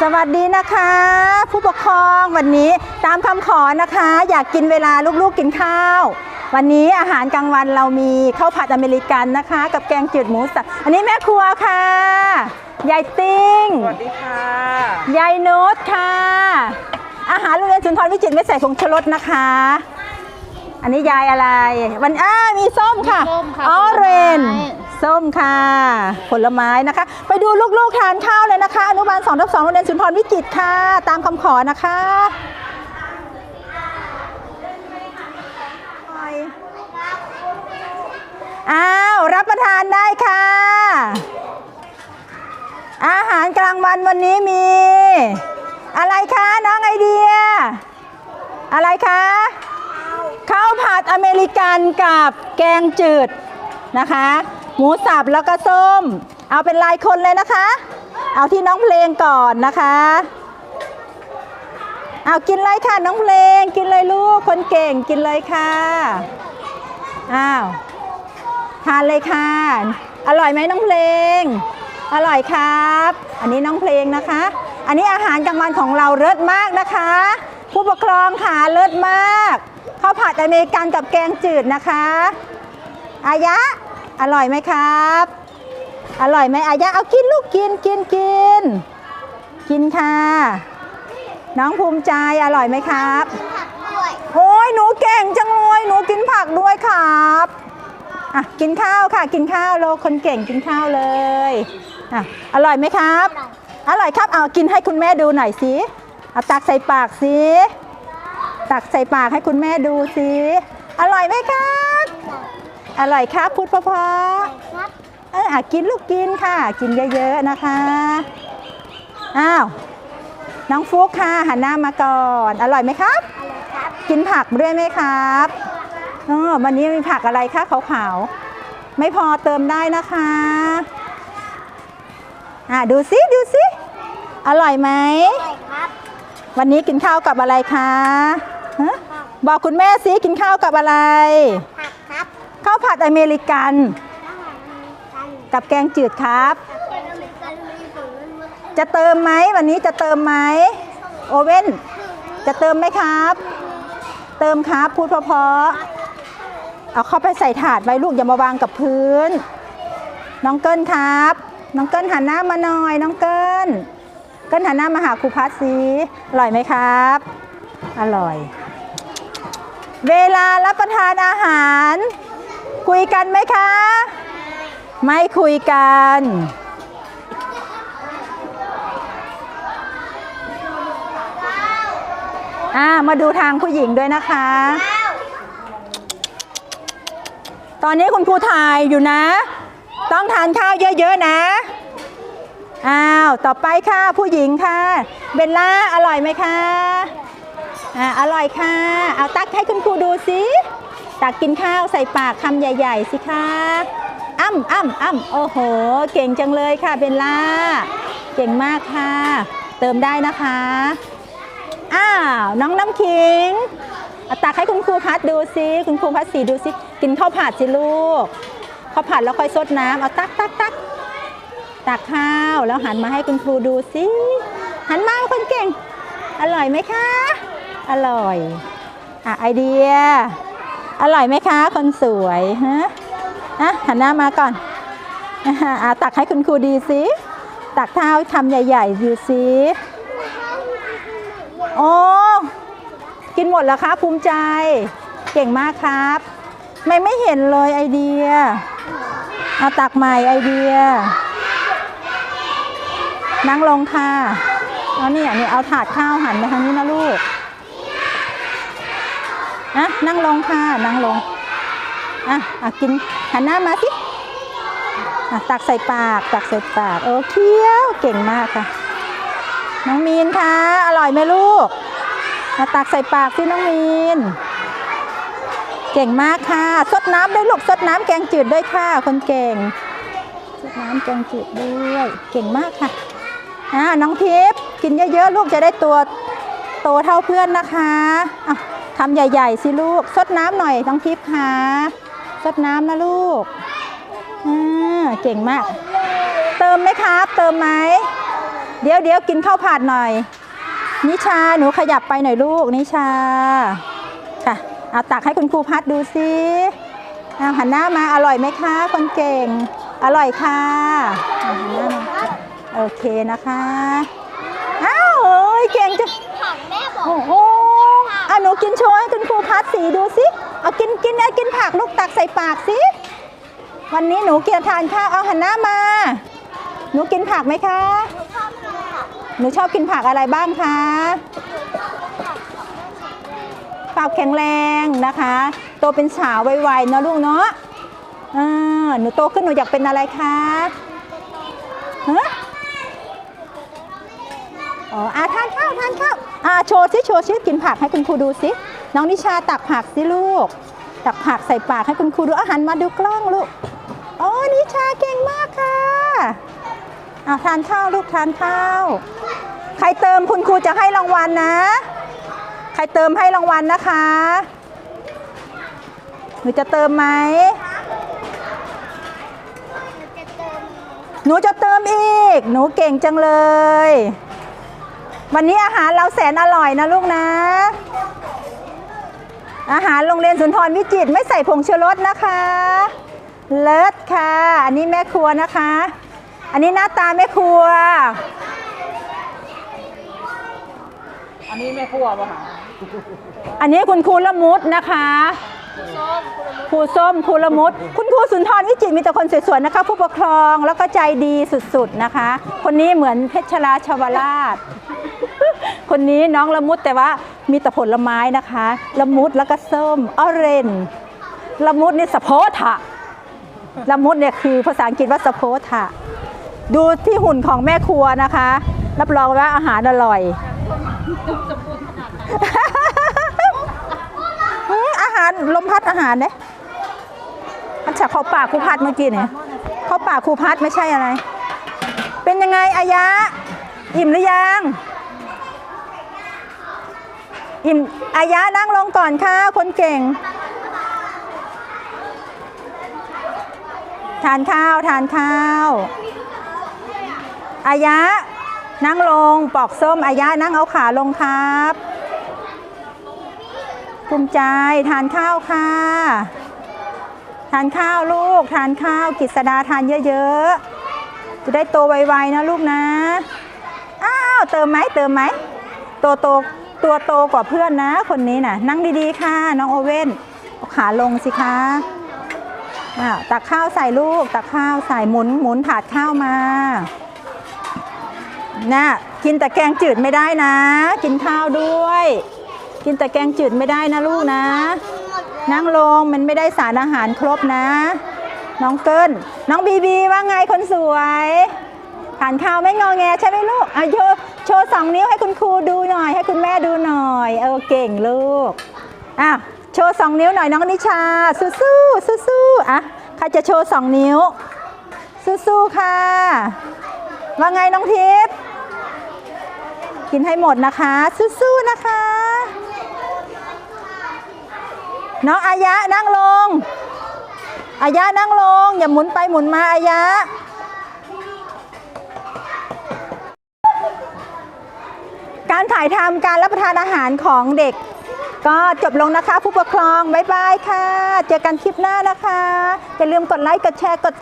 สวัสดีนะคะ ผู้ปกครองวันนี้ตามคำขอนะคะ อยากกินเวลาลูกๆกินข้าว วันนี้อาหารกลางวันเรามีข้าวผัดอเมริกันนะคะ กับแกงจืดหมูสับอันนี้แม่ครัวค่ะยายติ้งสวัสดีค่ะยายนุชค่ะ อาหารโรงเรียนสุนทรวิจิตรไม่ใส่ผงชูรสนะคะ อันนี้ยายอะไร วันอ้ามีส้มค่ะส้มค่ะออเรนผลไม้ ส้มค่ะ ผลไม้นะคะ ไปดูลูกๆทานข้าวเลยนะคะ อนุบาล2ทับ2โรงเรียนสุนทรวิจิตรค่ะ ตามคำขอนะคะอ้าวรับประทานได้ค่ะ อาหารกลางวันวันนี้มี อะไรคะน้องไอเดีย อะไรคะข้าวผัดอเมริกันกับแกงจืดนะคะ หมูสับแล้วก็ส้ม เอาเป็นลายคนเลยนะคะ เอาที่น้องเพลงก่อนนะคะ เอากินเลยค่ะน้องเพลง กินเลยลูกคนเก่งกินเลยค่ะอ้าวทานเลยค่ะ อร่อยไหมน้องเพลง อร่อยครับ อันนี้น้องเพลงนะคะ อันนี้อาหารกลางวันของเราเลิศมากนะคะ ผู้ปกครองค่ะเลิศมากข้าวผัดอเมริกันกับแกงจืดนะคะ อายะ อร่อยไหมครับ อร่อยไหมอายะเอากินลูกกินกินกิน กินค่ะ น้องภูมิใจอร่อยไหมครับโอ้ยหนูเก่งจังเลยหนูกินผักด้วยครับอะกินข้าวค่ะ กินข้าวโลกคนเก่งกินข้าวเลยอะอร่อยไหมครับ อร่อยครับเอากินให้คุณแม่ดูหน่อยสิเอาตักใส่ปากสิตักใส่ปากให้คุณแม่ดูสิอร่อยไหมครับ อร่อยครับพูดเพราะๆเอออะกินลูกกินค่ะ กินเยอะๆนะคะ อ้าว น้องฟุกค่ะหันหน้ามาก่อน อร่อยไหมครับ กินผักด้วยไหมครับอ๋อวันนี้มีผักอะไรคะขาวๆ ไม่พอเติมได้นะคะ อะดูสิดูสิ อร่อยไหมวันนี้กินข้าวกับอะไรคะฮะบอกคุณแม่สิกินข้าวกับอะไรข้าว ผัดอเมริกัน กับแกงจืดครับ จะเติมไหมวันนี้จะเติมไหมโอเว่นจะเติมไหมครับ เติมครับพูดเพราะๆเอาเข้าไปใส่ถาดไว้ลูกอย่ามาวางกับพื้น น้องเกิ้ลครับ น้องเกิ้ลหันหน้ามาหน่อยน้องเกิ้ลเกิ้ลหันหน้ามาหาครูพัชสีอร่อยไหมครับ อร่อย เวลารับประทานอาหาร คุยกันไหมคะ ไม่คุยกัน อ่ามาดูทางผู้หญิงด้วยนะคะ ตอนนี้คุณครูถ่ายอยู่นะ ต้องทานข้าวเยอะๆนะอ้าว ต่อไปค่ะผู้หญิงค่ะ เบลล่าอร่อยไหมคะ อ่า อร่อยค่ะ เอาตักให้คุณครูดูสิ ตักกินข้าวใส่ปากคำใหญ่ๆสิคะอ้ำอ้ำอ้ำโอ้โห เก่งจังเลยค่ะเบลล่า เก่งมากค่ะ เติมได้นะคะ อ้าว น้องน้ำขิงตักให้คุณครูพัดดูสิคุณครูพัดสีดูสิกินข้าวผัดสิลูกข้าวผัดแล้วค่อยซดน้ำเอาตักตักตักตักข้าวแล้วหันมาให้คุณครูดูสิหันมาคนเก่ง อร่อยไหมคะ อร่อยอะไอเดีย อร่อยไหมคะ คนสวยฮะอะหันหน้ามาก่อนอะตักให้คุณครูดีสิตักเท้าทำใหญ่ๆดูสิโอ้กินหมดแล้วครับภูมิใจ เก่งมากครับไม่ไม่เห็นเลยไอเดียเอาตักใหม่ไอเดีย นั่งลงค่ะเอานี่อันนี้เอาถาดข้าวหันมาทางนี้นะลูก อะนั่งลงค่ะนั่งลงอะอะกินหันหน้ามาสิอะตักใส่ปากตักใส่ปากโอ้เคี้ยวเก่งมากค่ะ น้องมีนคะอร่อยไหมลูกมาตักใส่ปากสิน้องมีน เก่งมากค่ะสดน้ำด้วยลูกสดน้ำแกงจืดด้วยค่ะ คนเก่งสดน้ำแกงจืดด้วย เก่งมากค่ะอ่าน้องทิพย์กินเยอะๆลูกจะได้ตัวโตเท่าเพื่อนนะคะอะ ทำใหญ่ ๆ สิลูกสดน้ำหน่อยน้องทิพย์ค่ะสดน้ำนะลูกอ่าเก่งมาก เติมไหมครับ เติมไหมเดี๋ยวเดี๋ยวกินข้าวผัดหน่อย นิชาหนูขยับไปหน่อยลูก นิชาค่ะเอาตักให้คุณครูพัดดูสิเอาหันหน้ามาอร่อยไหมคะ คนเก่ง อร่อยค่ะเอาหันหน้ามาโอเคนะคะอ้าวเอ้ยเก่งจังผักแม่บอกโอ้โหอะ หนูกินโชว์ให้คุณครูพัดสีดูสิเอากินกินเอากินผักลูกตักใส่ปากสิวันนี้หนูเกียรทานข้าวเอาหันหน้ามา หนูกินผักไหมคะ หนูชอบกินผักอะไรบ้างคะผักแข็งแรงนะคะ โตเป็นสาวไวๆเนอะลูกเนาะอ่าหนูโตขึ้นหนูอยากเป็นอะไรคะฮะ อ๋ออาทานข้าวทานข้าวอ่าโชว์สิโชว์สิกินผักให้คุณครูดูสิน้องนิชาตักผักสิลูก ตักผักใส่ปากให้คุณครูดูอาหารมาดูกล้องลูกโอ้นิชาเก่งมากค่ะอาทานข้าวลูกทานข้าว ใครเติมคุณครูจะให้รางวัลนะ ใครเติมให้รางวัลนะคะหนูจะเติมไหมหนูจะเติมอีก หนูเก่งจังเลย วันนี้อาหารเราแสนอร่อยนะลูกนะ อาหารโรงเรียนสุนทรวิจิตรไม่ใส่ผงชูรสนะคะ เลิศค่ะ อันนี้แม่ครัวนะคะ อันนี้หน้าตาแม่ครัว อันนี้แม่ครัวป่ะคะอันนี้คุณครูละมุดนะคะ ครูส้มครูละมุด คุณครูสุนทรวิจิตรมีแต่คนสวยๆนะคะ ผู้ปกครองแล้วก็ใจดีสุดๆนะคะ คนนี้เหมือนเพชรราชวราช คนนี้น้องละมุดแต่ว่ามีแต่ผลไม้นะคะ ละมุดแล้วก็ส้มออเรนจ์ละมุดนี่สะโพธะละมุดเนี่ยคือภาษาอังกฤษว่าสะโพธะดูที่หุ่นของแม่ครัวนะคะ รับรองว่าอาหารอร่อยอื มอาหารลมพัดอาหารเนี่ยมันจากเขาปากครูพัดเมื่อกี้เนี่ยเขาปากครูพัดไม่ใช่อะไร เป็นยังไงอายะ อิ่มหรือยัง อิ่มอายะนั่งลงก่อนค่ะ คนเก่ง ทานข้าวทานข้าวอายะ นั่งลงปอกส้มอายะนั่งเอาขาลงครับ ภูมิใจทานข้าวค่ะ ทานข้าวลูก ทานข้าวกิษดาทานเยอะๆ จะได้โตไวๆนะลูกนะ อ้าวเติมไหมเติมไหมโตโตตัวโตกว่าเพื่อนนะ คนนี้น่ะ นั่งดีๆค่ะ น้องโอเว่นขาลงสิคะอ้าวตักข้าวใส่ลูก ตักข้าวใส่หมุนหมุนถาดข้าวมาน่ะกินแต่แกงจืดไม่ได้นะ กินข้าวด้วย กินแต่แกงจืดไม่ได้นะลูกนะ นั่งลงมันไม่ได้สารอาหารครบนะ น้องเกิลน้องบีบีว่าไงคนสวยทานข้าวไม่งอแงใช่ไหมลูกอะโชว์โชว์สองนิ้วให้คุณครูดูหน่อย ให้คุณแม่ดูหน่อยเออเก่งลูกอะโชว์สองนิ้วหน่อยน้องนิชา สู้สู้สู้สู้ๆอะใครจะโชว์สองนิ้ว สู้สู้ๆค่ะ ว่าไงน้องทิพย์กินให้หมดนะคะ สู้ๆนะคะ น้องอายะนั่งลง อายะนั่งลง อย่าหมุนไปหมุนมาอายะ การถ่ายทำการรับประทานอาหารของเด็ก ก็จบลงนะคะผู้ปกครอง บ๊ายบายค่ะ เจอกันคลิปหน้านะคะ อย่าลืมกดไลค์ กดแชร์ กด